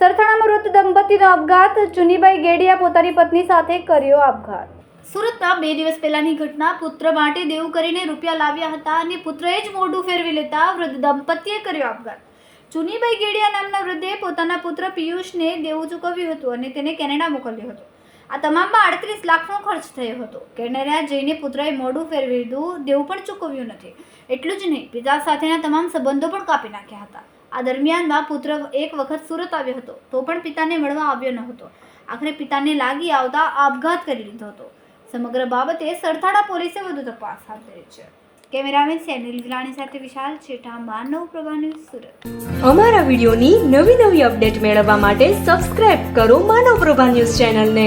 સરથાણામાં વૃદ્ધ દંપતીનો આપઘાત. ચુનીબાઈ ગેડિયા પોતાની પત્ની સાથે કર્યો આપઘાત. સુરતમાં બે દિવસ પહેલાની ઘટના. પુત્ર માટે દેવું કરીને રૂપિયા લાવ્યા હતા અને પુત્રએ જ મોઢું ફેરવી લેતા વૃદ્ધ દંપતીએ કર્યો આપઘાત. ચુનીબાઈ ગેડિયા નામના વૃદ્ધે પોતાના પુત્ર પિયુષને દેવું ચૂકવ્યું હતું અને તેને કેનેડા મોકલ્યો હતો. આ તમામમાં આડત્રીસ લાખનો ખર્ચ થયો હતો. કેનેડા જઈને પુત્રએ મોડું ફેરવી લીધું દેવું પણ ચૂકવ્યું નથી. એટલું જ નહીં, પિતા સાથેના તમામ સંબંધો પણ કાપી નાખ્યા હતા. આ દરમિયાનમાં પુત્ર એક વખત સુરત આવ્યો હતો, તો પણ પિતાને મળવા આવ્યો ન હતો આખરે પિતાને લાગી આવતા આપઘાત કરી લીધો હતો. સમગ્ર બાબતે સરથાણા પોલીસે વધુ તપાસ હાથ ધરી છે. કેમેરામેન સેનિલ વિલાણી સાથે વિશાલ છેઠા, માનવ પ્રભા ન્યૂઝ, સુરત. અમારા વિડીયોની નવી નવી અપડેટ મેળવવા માટે સબસ્ક્રાઇબ કરો માનવ પ્રભા ન્યૂઝ ચેનલને.